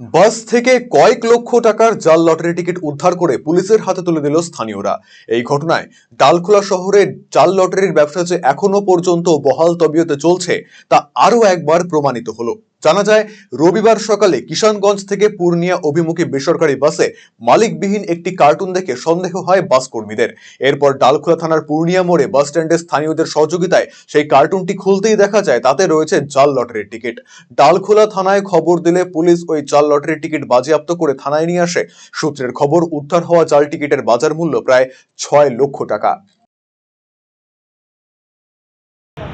বাস থেকে কয়েক লক্ষ টাকার জাল লটারি টিকিট উদ্ধার করে পুলিশের হাতে তুলে দিল স্থানীয়রা। এই ঘটনায় ডালখোলা শহরে জাল লটারির ব্যবসা যে এখনও পর্যন্ত বহাল তবিয়তে চলছে, তা আরও একবার প্রমাণিত হলো। জানা যায়, রবিবার সকালে কিষানগঞ্জ থেকে পূর্ণিয়া অভিমুখী বেসরকারি বাসে মালিকবিহীন একটি কার্টুন দেখে সন্দেহ হয় বাস কর্মীদের এরপর ডালখোলা থানার পূর্ণিয়া মোড়ে বাস স্ট্যান্ডে স্থানীয়দের সহযোগিতায় সেই কার্টুনটি খুলতেই দেখা যায়, তাতে রয়েছে জাল লটারির টিকিট। ডালখোলা থানায় খবর দিলে পুলিশ ওই জাল লটারির টিকিট বাজেয়াপ্ত করে থানায় নিয়ে আসে। সূত্রের খবর, উদ্ধার হওয়া জাল টিকিটের বাজার মূল্য প্রায় ছয় লক্ষ টাকা।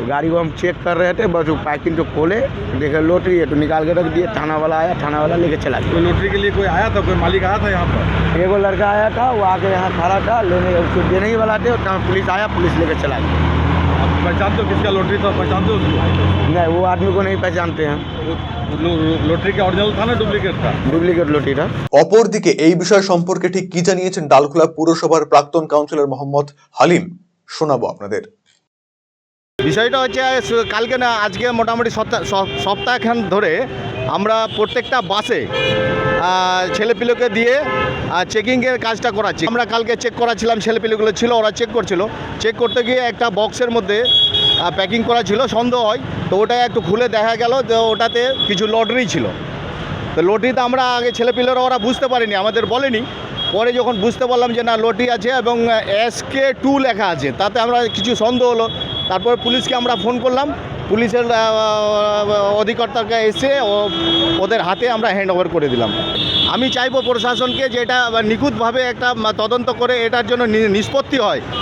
तो गाड़ी को हम चेक कर रहे थे बस वो पैकिंग जो खोले देखे लोटरी है तो निकाल के रख दिए थाना वाला आया थाना वाला लेके चला कोई लॉटरी के लिए कोई आया था कोई मालिक आया था यहाँ पर गया एगो लड़का आया था वो आके यहाँ खड़ा था लेने उसको देने ही वाला थे और तहाँ पुलिस आया पुलिस लेके चला गया आप पहचानते हो किसका लॉटरी था पहचानते हो उसको नहीं वो आदमी को नहीं पहचानते हैं वो लो- लॉटरी का ओरिजिनल था ना डुप्लीकेट था डुप्लीकेट लोटरी था অপরদিকে এই বিষয় সম্পর্কে ঠিক কি জানিয়েছেন ডালখোলা পুরসভার প্রাক্তন কাউন্সিলর মোহাম্মদ হালিম শোনাবো আপনাদের বিষয়টা হচ্ছে, কালকে না, আজকে মোটামুটি সপ্তাহ সপ- সপ্তাহখান ধরে আমরা প্রত্যেকটা বাসে ছেলেপিলেকে দিয়ে চেকিংয়ের কাজটা করাচ্ছি। আমরা কালকে চেক করাচ্ছিলাম, ছেলেপিলেগুলো ছিল, ওরা চেক করছিল। চেক করতে গিয়ে একটা বক্সের মধ্যে প্যাকিং করা ছিল, সন্দেহ হয়, তো ওটা একটু খুলে দেখা গেল যে ওটাতে কিছু লটারি ছিল। তো লটারিতে আমরা আগে ছেলেপিলেরা, ওরা বুঝতে পারিনি, আমাদের বলেনি। পরে যখন বুঝতে পারলাম যে না, লটারি আছে এবং এস কে টু লেখা আছে, তাতে আমরা কিছু সন্দেহ হলো। তারপর পুলিশকে আমরা ফোন করলাম। পুলিশের অধিকর্তাকে এসে ওদের হাতে আমরা হ্যান্ড ওভার করে দিলাম। আমি চাইব প্রশাসনকে যে এটা নিখুঁতভাবে একটা তদন্ত করে এটার জন্য নিষ্পত্তি হয়।